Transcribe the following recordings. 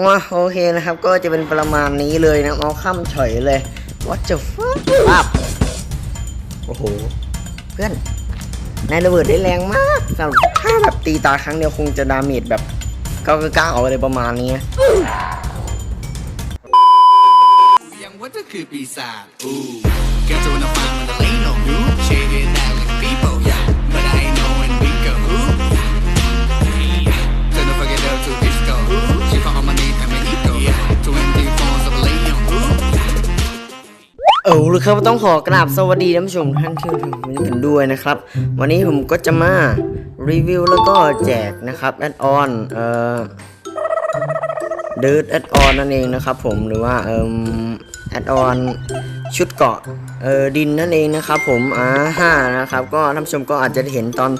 ว้าโอเคนะครับ ก็จะเป็นประมาณนี้เลยนะเอาค่ำเฉยเลย what the fuck ปั๊บโอ้โห เพื่อนนายระเบิดได้แรงมากสำหรับถ้าแบบตีตาครั้งเดียวคงจะดาเมจแบบเก้าเก้าอะไรประมาณนี้นะยังว่าจะคือปีศาจอู้แกจะ wanna find when there เออเลยครับต้องขอกราบสวัสดีท่านผู้ชมท่านที่ดูกันด้วยนะครับ วันนี้ผมก็จะมารีวิวแล้วก็แจกนะครับแอดออนเอ่อเดิร์ดแอดออนนั่นเองนะครับผมหรือว่าเอ่อแอดออนชุดเกาะเออดินนั่นเองนะครับผมอ่าห้านะครับก็ท่านผู้ชมก็อาจจะเห็นตอน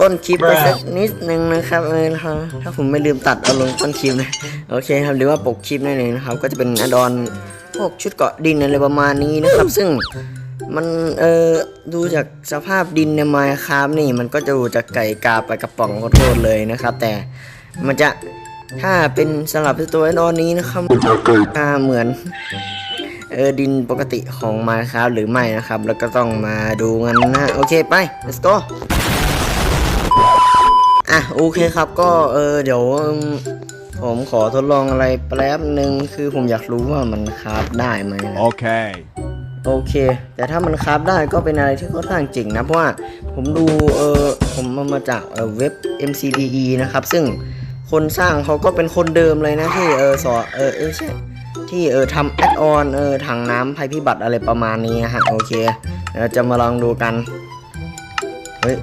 ต้นคลิปไปสักนิดนึงนะครับเออถ้าถ้าผมไม่ลืมตัดเอาลงต้นคลิปนะโอเคครับหรือว่าปกคลิปนั่นเองนะครับก็จะเป็นแอดออน พวกชุดเกาะดินอะไรประมาณนี้นะครับ ซึ่งมันเออดูจากสภาพดินในไมค์ครับนี่มันก็จะดูจากไก่กาไปกระป๋องขอโทษเลยนะครับ แต่มันจะถ้าเป็นสลับตัวไอ้นอนนี้นะครับถ้าเหมือนเออดินปกติของไมค์ครับหรือไม่นะครับ แล้วก็ต้องมาดูกันนะ โอเคไป let's go อะโอเคครับก็เออเดี๋ยว ผมขอทดลองอะไรแป๊บหนึ่งคือผมอยากรู้ว่ามันคราฟได้ไหมนะ Okay. โอเค แต่ถ้ามันคราฟได้ก็เป็นอะไรที่ค่อนข้างเจ๋งนะ เพราะว่าผมดูเออผมมามาจากเออเว็บ MCDE นะครับ ซึ่งคนสร้างเขาก็เป็นคนเดิมเลยนะที่เออสอเออเออใช่ที่เออทำแอดออนเออถังน้ำภัยพิบัติอะไรประมาณนี้นะฮะโอเคเดี๋ยวเราจะมาลองดูกัน เฮ้ย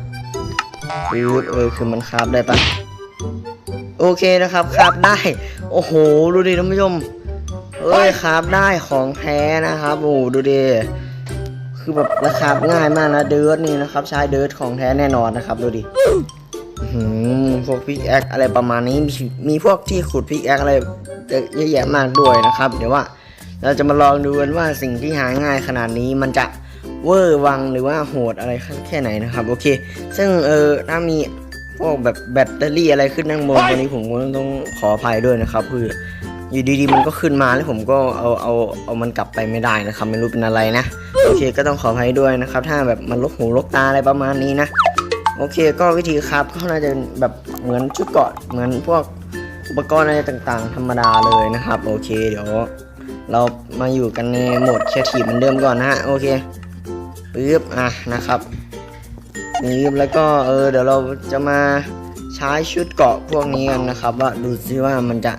ฟิวเออคือมันคราฟได้ปะ โอเคนะครับคราฟได้ โอ้โห ดูดิท่านผู้ชมเอ้ยคราฟได้ของแท้นะครับโอ้โหดูดิคือแบบราคาง่ายมากนะเดิร์ดนี่นะครับใช้เดิร์ดของแท้แน่นอนนะครับดูดิหือพวกพิกแอคอะไรประมาณนี้มีมีพวกที่ขุดพิกแอคอะไรเยอะแยะมากด้วยนะครับ เดี๋ยวว่า เราจะมาลองดูกันว่าสิ่งที่หาง่ายขนาดนี้มันจะเวอร์วังหรือว่าโหดอะไรแค่ไหนนะครับ โอเค ซึ่งเออถ้ามี พวกแบบแบตเตอรี่อะไรขึ้นด้านบนตัวนี้ผมก็ต้องขออภัยด้วยนะครับคืออยู่ดีๆมันก็ขึ้นมาแล้วผมก็เอาเอาเอามันกลับไปไม่ได้นะครับไม่รู้เป็นอะไรนะโอเคก็ต้องขออภัยด้วยนะครับ ถ้าแบบมันลกหูลกตาอะไรประมาณนี้นะ โอเคก็วิธีครับก็น่าจะแบบเหมือนชุดเกราะเหมือนพวกอุปกรณ์อะไรต่างๆ ธรรมดาเลยนะครับ โอเคเดี๋ยวเรามาอยู่กันในโหมดแคทีฟเหมือนเดิมก่อนนะฮะโอเคปึ๊บอะนะครับ ปึ๊บแล้วก็เออเดี๋ยวเราจะมาใช้ชุดเกาะพวกนี้กันนะครับ ว่าดูซิว่ามันจะ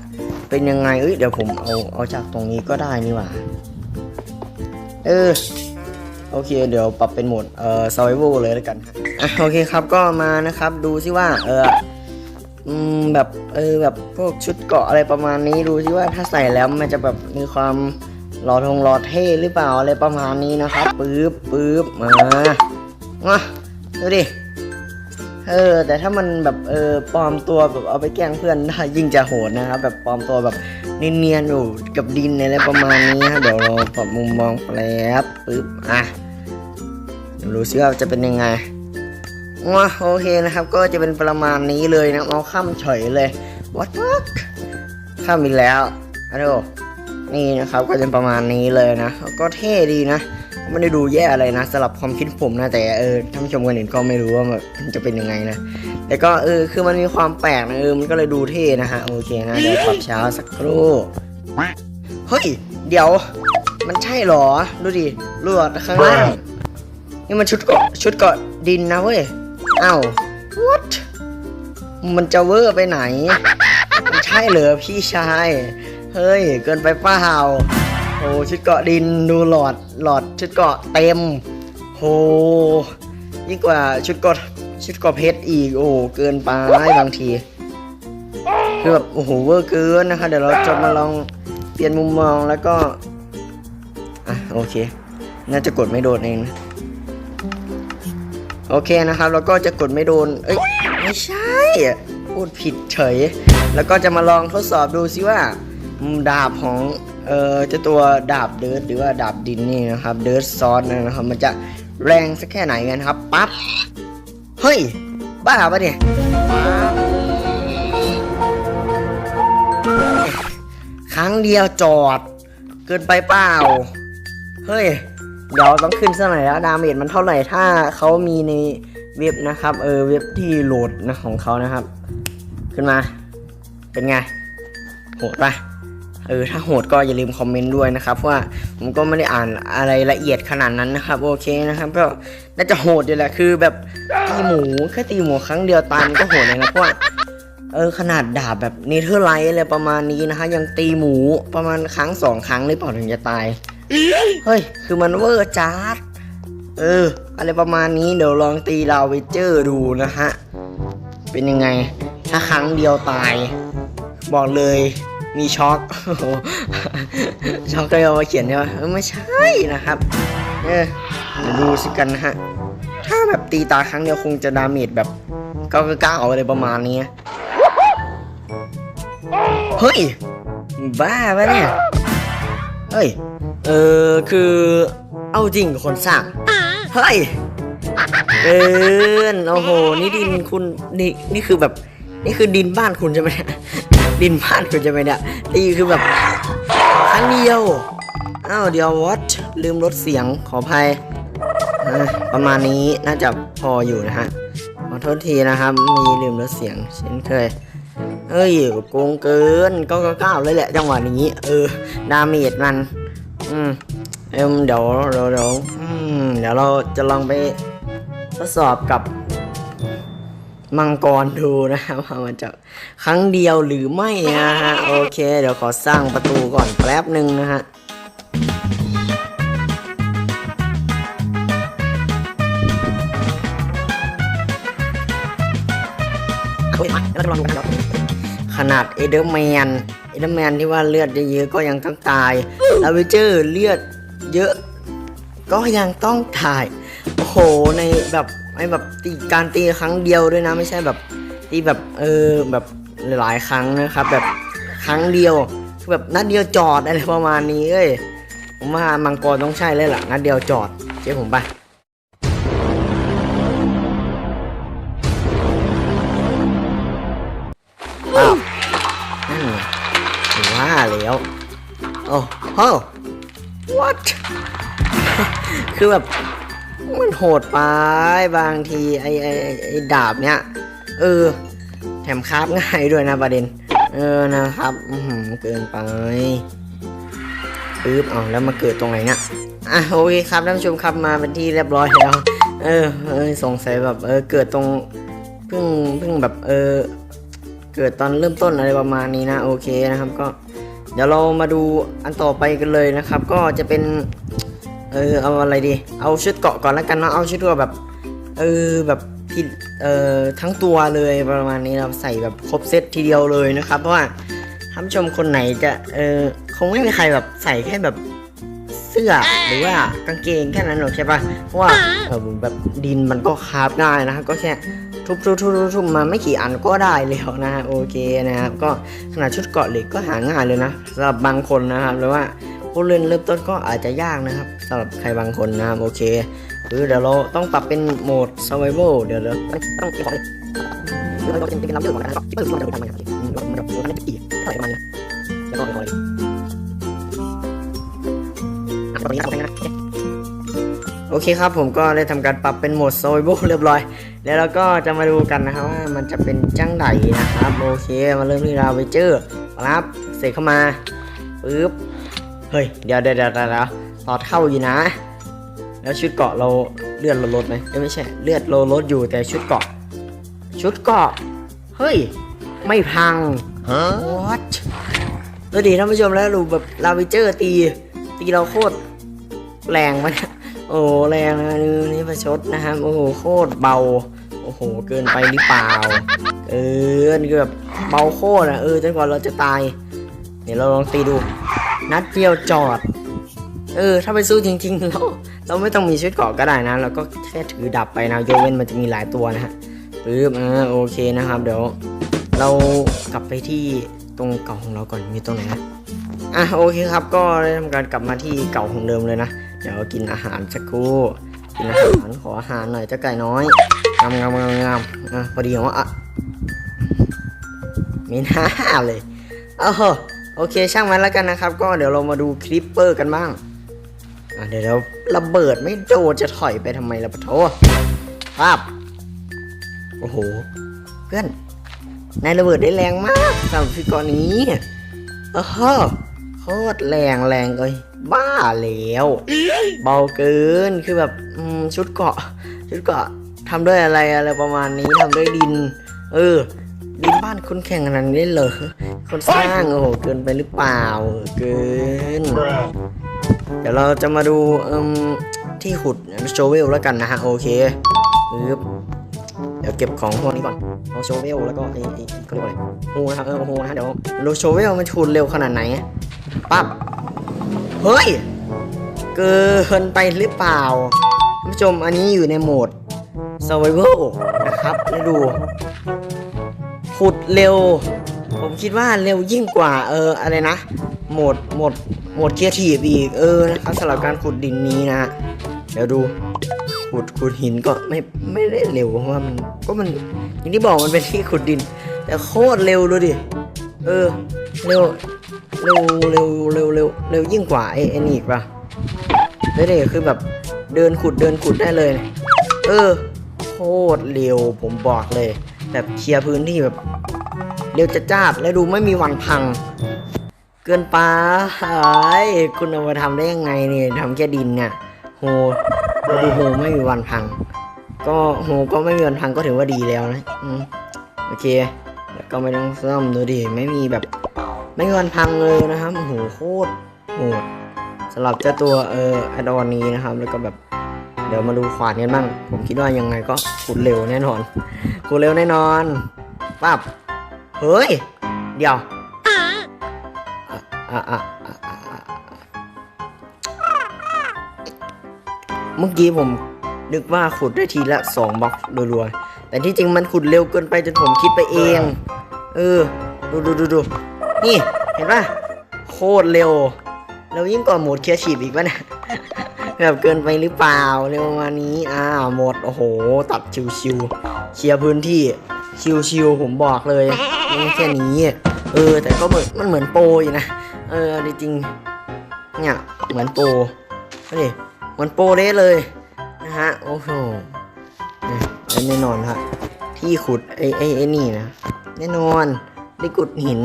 เป็นยังไงเอ้ยเดี๋ยวผมเอาเอาจากตรงนี้ก็ได้นี่หว่าเออโอเคเดี๋ยวปรับเป็นโหมดเอ่อ survival เลยแล้วกันอะโอเคครับก็มานะครับดูซิว่าเอออืมแบบเออแบบพวกชุดเกาะอะไรประมาณนี้ดูซิว่าถ้าใส่แล้วมันจะแบบมีความหล่อทงหล่อเท่หรือเปล่าอะไรประมาณนี้นะครับปึ๊บปึ๊บมามา ดูดิ เออ แต่ถ้ามันแบบเออปลอมตัวแบบเอาไปแกล้งเพื่อนได้ยิ่งจะโหดนะครับ แบบปลอมตัวแบบเนียนๆอยู่กับดินอะไรประมาณนี้ฮะเดี๋ยวเราปรับมุมมองแป๊บปึ๊บอะเดี๋ยวดูซิว่าจะเป็นยังไงว้าโอเคนะครับ ก็จะเป็นประมาณนี้เลยนะเอาข้ามเฉยเลย what the fuck ข้ามอีกแล้วอะดูนี่นะครับก็จะประมาณนี้เลยนะ ก็เท่ดีนะ ไม่ได้ดูแย่อะไรนะสำหรับความคิดผมนะแต่เออท่านผู้ชมคนอื่นก็ไม่รู้ว่ามันจะเป็นยังไงนะแต่ก็เออคือมันมีความแปลกนะเออมันก็เลยดูเท่นะฮะโอเคนะเดี๋ยวปรับเช้าสักครู่เฮ้ยเดี๋ยว มันใช่หรอดูดิลวดข้างล่างนี่มันชุดเกาะชุดเกาะดินนะเว้ยอ้าว what มันจะเวอร์ไปไหน มันใช่เหรอพี่ชาย เฮ้ย เกินไปเปล่า โอ้ชุดเกาะดินดูหลอดหลอดชุดเกาะเต็ม โห ยิ่งกว่าชุดเกาะชุดเกาะเพชรอีก โอ้เกินไปบางทีคือแบบโอ้โหเวอร์เกินนะคะ เดี๋ยวเราจะมาลองเปลี่ยนมุมมองแล้วก็อะโอเค น่าจะกดไม่โดนเองนะโอเคนะครับ แล้วก็จะกดไม่โดน เอ้ยไม่ใช่พูดผิดเฉย แล้วก็จะมาลองทดสอบดูซิว่าอืมดาบของ เอ่อเจ้าตัวดาบเดิร์ดหรือว่าดาบดินนี่นะครับเดิร์ดซอสนะครับมันจะแรงสักแค่ไหนกันครับปั๊บเฮ้ย บ้าปะเนี่ยครั้งเดียวจอด เกินไปเปล่า เฮ้ย เดี๋ยวต้องขึ้นซะหน่อยแล้ว ดาเมจมันเท่าไหร่ถ้าเขามีในเว็บนะครับ เออเว็บที่โหลดนะของเขานะครับ ขึ้นมา เป็นไงโหดปะ เออถ้าโหดก็อย่าลืมคอมเมนต์ด้วยนะครับเพราะว่าผมก็ไม่ได้อ่านอะไรละเอียดขนาดนั้นนะครับ โอเคนะครับ ก็น่าจะโหดอยู่แหละคือแบบตีหมูแค่ตีหมูครั้งเดียวตายมันก็โหดเลยนะเพราะว่าเออขนาดดาบแบบเนเธอร์ไลท์อะไรประมาณนี้นะฮะยังตีหมูประมาณครั้งสองครั้งเลยเปล่าถึงจะตายเฮ้ยคือมันเวอร์จัดเออ อะไรประมาณนี้เดี๋ยวลองตีลาเวเจอร์ดูนะฮะเป็นยังไงถ้าครั้งเดียวตาย บอกเลย มีช็อกโอ้โหช็อกก็เอามาเขียนใช่ไหมเออไม่ใช่นะครับเออเดี๋ยวดูสิกันนะฮะ ถ้าแบบตีตาครั้งเดียวคงจะดาเมจแบบเก้าเก้าอะไรประมาณนี้เฮ้ย บ้าปะเนี่ย เฮ้ย เออคือเอาจริงกับคนสร้างเฮ้ยเกินโอ้โห นี่ดินคุณนี่นี่คือแบบ นี่คือดินบ้านคุณใช่ไหม เนี่ยดินบ้านคุณใช่ไหมเนี่ยตีคือแบบครั้งเดียวอ้าวเดี๋ยววอตลืมลดเสียงขออภัยประมาณนี้น่าจะพออยู่นะฮะขอโทษทีนะครับ มีลืมลดเสียงเช่นเคยเอ้ยโกงเกินก็ก้าวเลยแหละจังหวะนี้ เออ ดาเมจมัน อืมเอ็มเดี๋ยวเดี๋ยวเดี๋ยวเดี๋ยวเราจะลองไปทดสอบกับ มังกรดูนะครับว่ามันจะครั้งเดียวหรือไม่นะฮะโอเค เดี๋ยวขอสร้างประตูก่อนแป๊บหนึ่งนะฮะขนาดเอเดอร์แมนเอเดอร์แมนที่ว่าเลือดเยอะๆก็ยังต้องตายลาวิเจอร์เลือดเยอะก็ยังต้องถ่าย โอ้โห ในแบบ ไอ้แบบตีการตีครั้งเดียวด้วยนะ ไม่ใช่แบบตีแบบเออแบบหลายครั้งนะครับ แบบครั้งเดียวคือแบบนัดเดียวจอดอะไรประมาณนี้เอ้ยผมว่ามังกรต้องใช่เลยล่ะนัดเดียวจอดเชื่อผมปะอ้าวนั่นว่าแล้วโอ้โห what คือแบบ โหดไปบางทีไอ้ไอไอดาบเนี้ยเออ แถมคราบง่ายด้วยนะประเด็น เออนะครับอือหือเกินไปปึ๊บเอาแล้วมาเกิดตรงไหนเนี่ยอะโอเคครับท่านผู้ชมครับมาเป็นที่เรียบร้อยแล้ว เออเออสงสัยแบบเออเกิดตรงเพิ่งเพิ่งแบบเออเกิดตอนเริ่มต้นอะไรประมาณนี้นะโอเคนะครับก็ เดี๋ยวเรามาดูอันต่อไปกันเลยนะครับ ก็จะเป็น เออเอาอะไรดี เอาชุดเกาะก่อนแล้วกันเนาะเอาชุดเกาะแบบ เออแบบที่เอ่อทั้งตัวเลยประมาณนี้เราใส่แบบครบเซตทีเดียวเลยนะครับ เพราะว่าท่านชมคนไหนจะเออคงไม่มีใครแบบใส่แค่แบบเสื้อหรือว่ากางเกงแค่นั้นหรอกใช่ปะเพราะว่าเออแบบดินมันก็คาบง่ายนะก็แค่ทุบทุบทุบทุบมาไม่กี่อันก็ได้แล้วนะฮะโอเคนะครับก็ขนาดชุดเกาะเหล็กก็หาง่ายเลยนะสำหรับบางคนนะครับหรือว่า ผู้เล่นเริ่มต้นก็อาจจะยากนะครับสำหรับใครบางคนนะครับโอเคคือเดี๋ยวเราต้องปรับเป็นโหมด survival เดี๋ยวเราต้องเก็บของเดี๋ยวเราจะเป็นลำเรื่องของนะครับที่เปิดมันจะทำมันครับมันแบบมันจะอีกเท่าไหร่มันแล้วก็อะไรตอนนี้ทำไปนะโอเคครับผมก็ได้ทำการปรับเป็นโหมด survival เรียบร้อย แล้วเราก็จะมาดูกันนะครับว่ามันจะเป็นจังไดนะครับ โอเคมาเริ่มที่ราเวเจอร์ครับเสกเข้ามาปึ๊บ เฮ้ย เดี๋ยวเดี๋ยวเดี๋ยวเดี๋ยวต่อเท่าอยู่นะ แล้วชุดเกาะเราเลือดเราลดไหมไม่ใช่ เลือดเราลดอยู่แต่ชุดเกาะ ชุดเกาะ เฮ้ย ไม่พัง what แล้วดีท่านผู้ชมแล้วดูแบบลาวิเจอร์ตี ตีเราโคตรแรงมันโอ้แรงนะนี่ประชดนะครับโอ้โหโคตรเบา โอ้โห เกินไปหรือเปล่าเกินคือแบบเบาโคตรอะเออจนกว่าเราจะตาย เดี๋ยวเราลองตีดู นัดเดียวจอด เออ ถ้าไปสู้จริงๆเราเราไม่ต้องมีชุดเกาะก็ได้นะ เราก็แค่ถือดับไปนะโยเว้นมันจะมีหลายตัวนะฮะปึ๊บอ่าโอเคนะครับ เดี๋ยว เรากลับไปที่ตรงเก่าของเราก่อนมีตรงไหนนะอะโอเคครับก็ได้ทำการกลับมาที่เก่าของเดิมเลยนะเดี๋ยวกินอาหารสักครู่กินอาหารขออาหารหน่อยเจ้าไก่น้อยงามงามงามงามอะพอดีว่าอะมีหน้าเลยเออ โอเคช่างมันแล้วกันนะครับ ก็เดี๋ยวเรามาดูคลิปเปอร์กันบ้างเดี๋ยวเราระเบิดไม่โดนจะถอยไปทำไมล่ะปะโถภาพโอ้โห เพื่อนนายระเบิดได้แรงมากสำหรับฟิกกรนี้โอ้โหโคตรแรงแรงเลยบ้าแล้วเบาเกินคือแบบชุดเกาะ ชุดเกาะทำด้วยอะไรอะไรประมาณนี้ทำด้วยดิน เออดินบ้านคนแข่งขนาดนี้เลยเหรอ คนสร้างโอ้โหเกินไปหรือเปล่า เกิน เดี๋ยวเราจะมาดูเอ่มที่ขุดโชเวลแล้วกันนะฮะโอเคปึ๊บเดี๋ยวเก็บของพวกนี้ก่อนเอาโชเวลแล้วก็ไอ้ไอ้เขาเรียกว่าอะไรโฮนะครับเออโฮนะเดี๋ยวดูโชเวลมันขุดเร็วขนาดไหนปั๊บเฮ้ยเกินไปหรือเปล่าท่านผู้ชมอันนี้อยู่ในโหมด survival นะครับดูขุดเร็ว ผมคิดว่าเร็วยิ่งกว่าเอออะไรนะโหมดโหมดโหมดเคียร์ทีอีกเออนะครับสำหรับการขุดดินนี้นะเดี๋ยวดูขุดขุดหินก็ไม่ไม่ได้เร็วเพราะว่ามันก็มันอย่างที่บอกมันเป็นที่ขุดดิน แต่โคตรเร็วดูดิเออเร็วเร็วเร็วเร็วเร็วเร็วยิ่งกว่าไอ้ไอ้นี่อีกปะแล้วนี่คือแบบเดินขุดเดินขุดได้เลย เออโคตรเร็วผมบอกเลย แบบเคลียร์พื้นที่แบบ เร็วจะจ้าดแล้วดูไม่มีวันพัง เกินไปคุณเอามาทำได้ยังไงเนี่ยทำแค่ดินเนี่ยโหดูโหไม่มีวันพัง ก็โหก็ไม่มีวันพังก็ถือว่าดีแล้วนะอืมโอเค แล้วก็ไม่ต้องซ่อมดูดิไม่มีแบบ ไม่มีวันพังเลยนะครับโอ้โหโคตรโหดสำหรับเจ้าตัวเอออดอนนี้นะครับ แล้วก็แบบเดี๋ยวมาดูขวานกันบ้าง ผมคิดว่ายังไงก็ขุดเร็วแน่นอนขุดเร็วแน่นอนปั๊บ เฮ้ย เดี๋ยวอะอะอะอะอะอะเมื่อกี้ผมนึกว่าขุดได้ทีละสองบล็อกรัวๆ แต่ที่จริงมันขุดเร็วเกินไปจนผมคิดไปเอง เออ ดูดูดูดูนี่ เห็นป่ะโคตรเร็ว เร็วยิ่งกว่าโหมดเคลียร์ชีพอีกวะเนี่ยแบบเกินไปหรือเปล่าเร็วประมาณนี้ อ้าวหมด โอ้โห ตัดชิวๆเคลียร์พื้นที่ ชิวๆผมบอกเลยไม่ แค่นี้ เออ แต่ก็เหมือนมันเหมือนโปรอยู่นะ เออจริงเนี่ยเหมือนโปรนี่เหมือนโปรเด้เลยนะฮะ โอ้โหเนี่ยน่นอนฮะที่ขุดไอ้ไอ้ไอ้นี่นะ แน่นอนได้ขุดหิน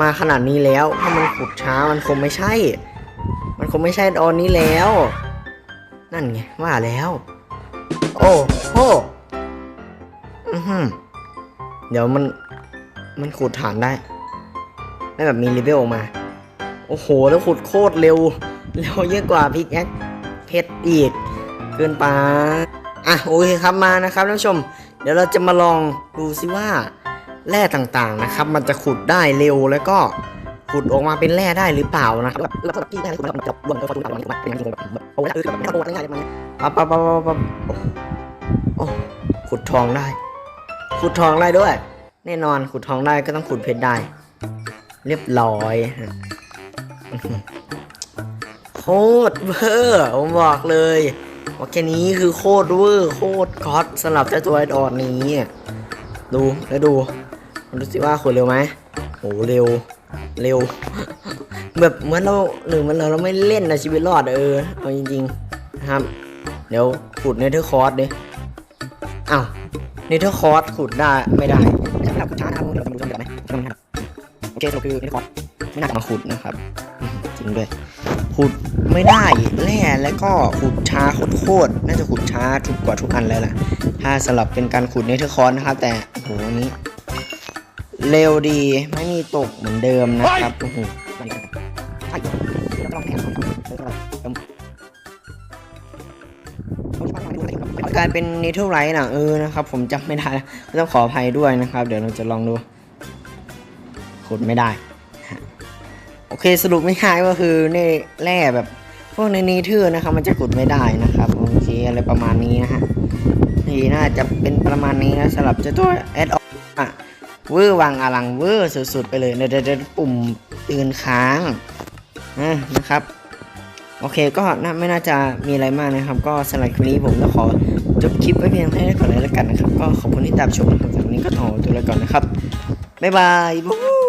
มาขนาดนี้แล้ว ถ้ามันขุดช้ามันคงไม่ใช่ มันคงไม่ใช่ตอนนี้แล้ว นั่นไงว่าแล้ว โอ้โหอือหือเดี๋ยวมัน มันขุดฐานได้ได้แบบมีรีเวลออกมา โอ้โห แล้วขุดโคตรเร็ว เร็วเยอะกว่าพิกแอคเพชรอีก เกินไปอะโอเคครับมานะครับท่านผู้ชม เดี๋ยวเราจะมาลองดูซิว่าแร่ต่างๆนะครับ มันจะขุดได้เร็วแล้วก็ขุดออกมาเป็นแร่ได้หรือเปล่านะครับแบบแล้วก็ที่ได้มันจะวมกับฟอร์จูนต่างๆเป็นอย่างที่ผมแบบโอ้ยเออแบบไม่ต้องโกงง่ายๆมันปั๊บปั๊บปั๊บปั๊บปั๊บโอ้โอ้ขุดทองได้ ขุดทองได้ด้วย แน่นอนขุดทองได้ก็ต้องขุดเพชรได้ เรียบร้อยโคตรเวอร์ผมบอกเลยว่าแค่นี้คือโคตรเวอร์โคตรก๊อตสำหรับเจ้าตัวไอดอดนี้ดูแล้วดูดูสิว่าขุดเร็วไหมโหเร็วเร็ว แบบเหมือนเราหรือเหมันเราเราไม่เล่นนะชีวิตรอดเออเอาจริงๆนะครับ เดี๋ยวขุดเนเธอร์คอร์สดิอ้าวเนเธอร์คอร์สขุดได้ไม่ได้ แต่ถ้าขุดช้านะครับเราจะมาดูกันไหมใช่ไหมครับโอเคสรุปคือเนเธอร์คอร์ไม่น่าจะมาขุดนะครับจริงด้วยขุดไม่ได้แร่แล้วก็ขุดช้าโคตรน่าจะขุดช้าทุกกว่าทุกอันแล้วล่ะ ถ้าสลับเป็นการขุดเนเธอร์คอร์นะครับ แต่โหนี้ เร็วดีไม่มีตกเหมือนเดิมนะครับโอ้โห กลายเป็นเนเธอร์ไรท์นะเออนะครับ ผมจำไม่ได้ต้องขออภัยด้วยนะครับ เดี๋ยวเราจะลองดูขุดไม่ได้ โอเคสรุปไม่ง่ายก็คือในแร่แบบ พวกในเนเธอร์นะครับ มันจะขุดไม่ได้นะครับโอเคอะไรประมาณนี้นะฮะนี่น่าจะเป็นประมาณนี้นะสำหรับเจ้าตัวแอดออนเวอร์วังอลังเวอร์สุดๆไปเลยเดี๋ยวเดี๋ยวปุ่มตื่นค้างนะครับ โอเคก็น่าไม่น่าจะมีอะไรมากนะครับ ก็สำหรับคลิปนี้ผมก็ขอจบคลิปไว้เพียงเท่านี้ก่อนเลยแล้วกันนะครับ ก็ขอบคุณที่ตามชมนะครับสำหรับวันนี้ก็ขอตัวลาก่อนนะครับบ๊ายบาย